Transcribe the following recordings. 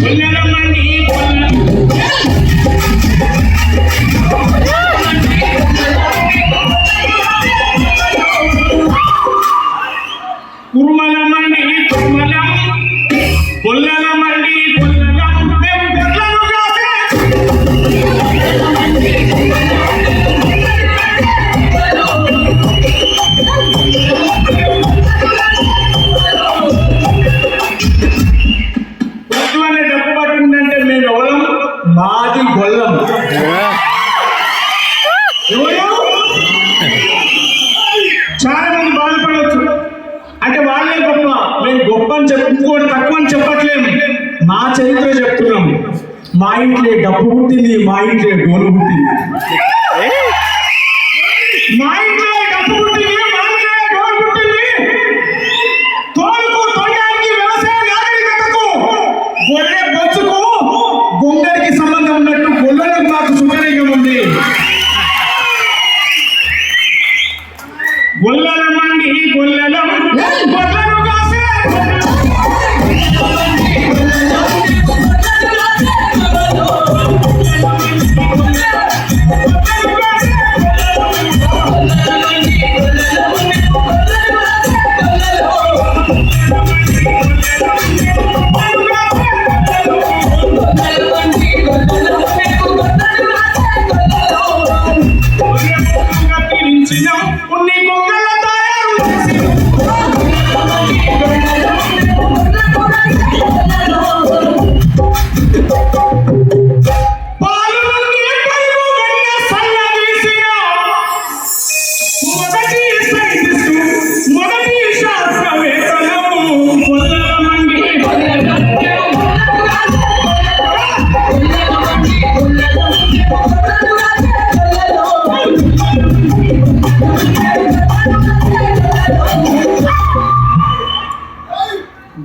పుల్లలమండి పుల్ల మా ఇంట్లో డబ్బు పుట్టింది మా ఇంట్లో గోలు పుట్టింది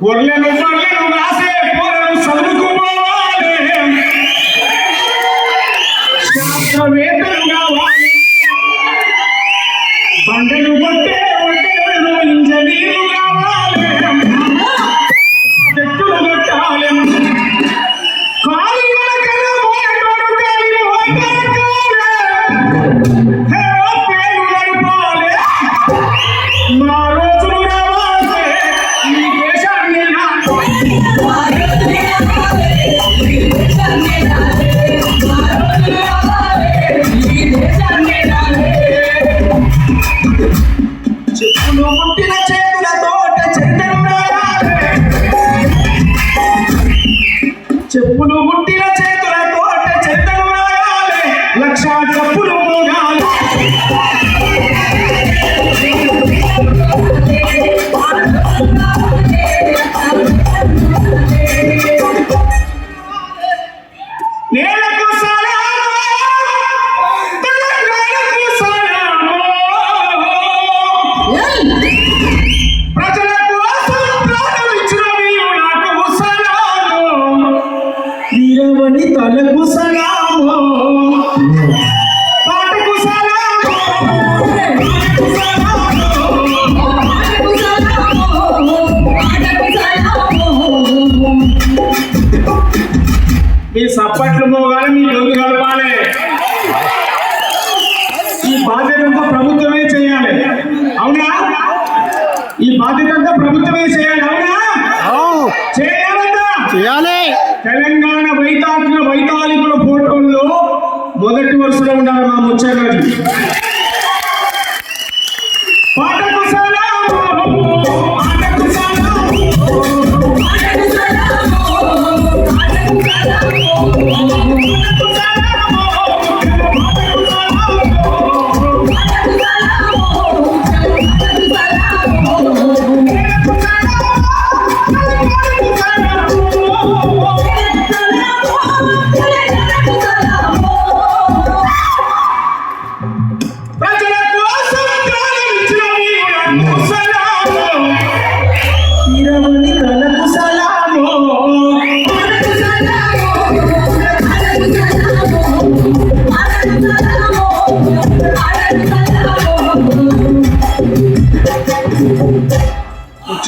గొర్రెలు గొర్రెలు రాసే పొరలు చదువుకోవాలి శాస్త్రవేత్తలు కావాలి బండలు కొట్టే ఒడ్డెలు ఇంజనీర్లు కావాలి చెట్టులు కొట్టాలి. ஏழை మీ సప్పట్లు మోగాలి మీ గొంతు కలపాలి ఈ బాధ్యత అంతా ప్రభుత్వమే చేయాలి. అవునా? ఈ బాధ్యత అంతా ప్రభుత్వమే చేయాలి. అవునా? చేయాలంతా చేయాలి. తెలంగాణ వైతాళికుల వైతాళికుల ఫోటోల్లో మొదటి వరుసలో ఉండాలి మా ముచ్చగాజు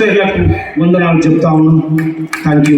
ఉచ్చర్లకు వందనాలు చెప్తా ఉన్నాం థ్యాంక్ యూ